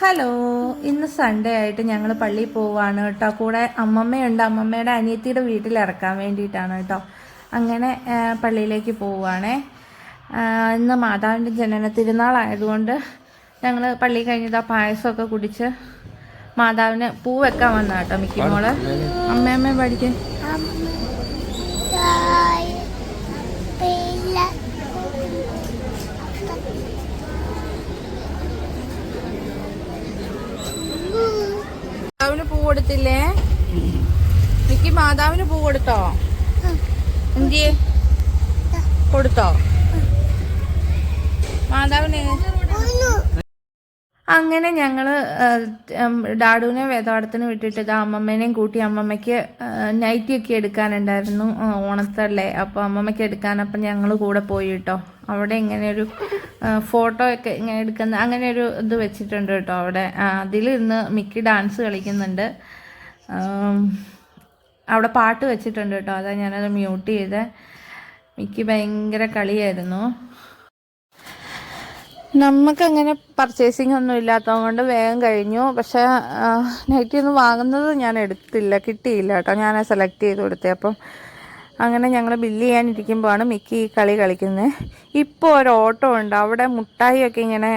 Hello ഇന്ന് Sunday ആയിട്ട് ഞങ്ങൾ പള്ളിയിൽ പോവാണ് കേട്ടോ. കൂടെ അമ്മമ്മയുണ്ട്. അമ്മമ്മയുടെ അനിയത്തിയുടെ വീട്ടിൽ ഇറക്കാൻ വേണ്ടിയിട്ടാണ് കേട്ടോ. അങ്ങനെ പള്ളിയിലേക്ക് പോവുകയാണേ ഇന്ന് മാതാവിന്റെ ജനന തിരുനാളായതുകൊണ്ട് ഞങ്ങൾ പള്ളി കഴിഞ്ഞിട്ട് ആ പായസമൊക്കെ കുടിച്ച് മാതാവിന് പൂ വെക്കാൻ വന്ന കേട്ടോ മിക്കി മോൾ അമ്മയമ്മ പഠിക്കാൻ മാതാവിന് പൂ കൊടുത്തില്ലേ? എനിക്ക് മാതാവിന് പൂ കൊടുത്തോ? എന്തിയെ? കൊടുത്തോ? മാതാവിന് അങ്ങനെ ഞങ്ങൾ ഡാഡുവിനെ വേദപാഠത്തിന് വിട്ടിട്ട് അമ്മമ്മേനെയും കൂട്ടി അമ്മമ്മയ്ക്ക് നൈറ്റിയൊക്കെ എടുക്കാനുണ്ടായിരുന്നു ഓണത്തല്ലേ. അപ്പോൾ അമ്മമ്മയ്ക്ക് എടുക്കാൻ അപ്പം ഞങ്ങൾ കൂടെ പോയി കേട്ടോ. അവിടെ ഇങ്ങനെ ഒരു ഫോട്ടോ ഒക്കെ ഇങ്ങനെ എടുക്കുന്ന അങ്ങനെ ഒരു ഇത് വെച്ചിട്ടുണ്ട് കേട്ടോ അവിടെ. അതിൽ ഇന്ന് മിക്കി ഡാൻസ് കളിക്കുന്നുണ്ട്. അവിടെ പാട്ട് വെച്ചിട്ടുണ്ട് കേട്ടോ. അതാ ഞാനത് മ്യൂട്ട് ചെയ്ത്. മിക്കി ഭയങ്കര കളിയായിരുന്നു. നമുക്കങ്ങനെ പർച്ചേസിങ് ഒന്നും ഇല്ലാത്തതുകൊണ്ട് വേഗം കഴിഞ്ഞു. പക്ഷേ നൈറ്റി ഒന്നും വാങ്ങുന്നത് ഞാൻ എടുത്തില്ല കിട്ടിയില്ല കേട്ടോ. ഞാൻ സെലക്ട് ചെയ്ത് കൊടുത്തേ. അപ്പം അങ്ങനെ ഞങ്ങൾ ബില്ല് ചെയ്യാനിരിക്കുമ്പോഴാണ് മിക്കി ഈ കളി കളിക്കുന്നത് ഇപ്പോൾ ഒരു ഓട്ടോ ഉണ്ട്. അവിടെ മുട്ടായിയൊക്കെ ഇങ്ങനെ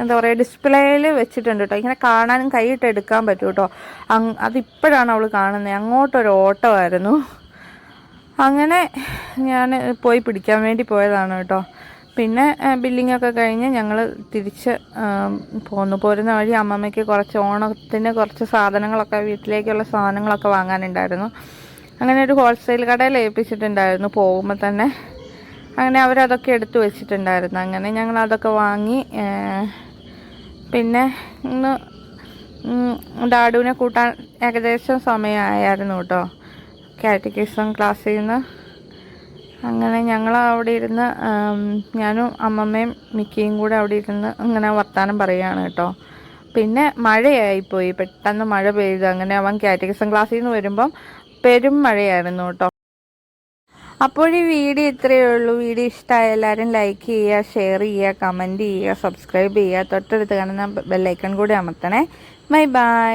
എന്താ പറയുക ഡിസ്പ്ലേയിൽ വെച്ചിട്ടുണ്ട് കേട്ടോ ഇങ്ങനെ കാണാനും കൈയിട്ട് എടുക്കാൻ പറ്റും കേട്ടോ അങ് അതിപ്പോഴാണ് അവൾ കാണുന്നത് അങ്ങോട്ടൊരു ഓട്ടോ ആയിരുന്നു. അങ്ങനെ ഞാൻ പോയി പിടിക്കാൻ വേണ്ടി പോയതാണ് കേട്ടോ പിന്നെ ബില്ലിംഗ് ഒക്കെ കഴിഞ്ഞ് ഞങ്ങൾ തിരിച്ച് പോന്നു. പോരുന്ന വഴി അമ്മമ്മയ്ക്ക് കുറച്ച് ഓണത്തിന് കുറച്ച് സാധനങ്ങളൊക്കെ വീട്ടിലേക്കുള്ള സാധനങ്ങളൊക്കെ വാങ്ങാനുണ്ടായിരുന്നു. അങ്ങനെ ഒരു ഹോൾസെയിൽ കടയിൽ ഏൽപ്പിച്ചിട്ടുണ്ടായിരുന്നു പോകുമ്പോൾ തന്നെ. അങ്ങനെ അവരതൊക്കെ എടുത്തു വെച്ചിട്ടുണ്ടായിരുന്നു. അങ്ങനെ ഞങ്ങൾ അതൊക്കെ വാങ്ങി പിന്നെ ഇന്ന് ഡാഡുവിനെ കൂട്ടാൻ ഏകദേശം സമയമായിരുന്നു കേട്ടോ. കാറ്റഗിസം ക്ലാസ്സിൽ നിന്ന് അങ്ങനെ ഞങ്ങൾ അവിടെ ഇരുന്ന് ഞാനും അമ്മമ്മയും മിക്കിയും കൂടെ അവിടെ ഇരുന്ന് അങ്ങനെ വർത്താനം പറയുകയാണ് കേട്ടോ. പിന്നെ മഴയായിപ്പോയി പെട്ടെന്ന് മഴ പെയ്തു. അങ്ങനെ അവൻ കാറ്റഗറിസം ക്ലാസ്സിൽ നിന്ന് വരുമ്പം പെരും മഴയായിരുന്നു കേട്ടോ. അപ്പോൾ ഈ വീഡിയോ ഇത്രയേ ഉള്ളൂ. വീഡിയോ ഇഷ്ടമായ എല്ലാവരും ലൈക്ക് ചെയ്യുക ഷെയർ ചെയ്യുക കമന്റ് ചെയ്യുക സബ്സ്ക്രൈബ് ചെയ്യുക. തൊട്ടടുത്ത് കാണുന്ന ബെല്ലൈക്കൺ കൂടി അമർത്തണേ. Bye bye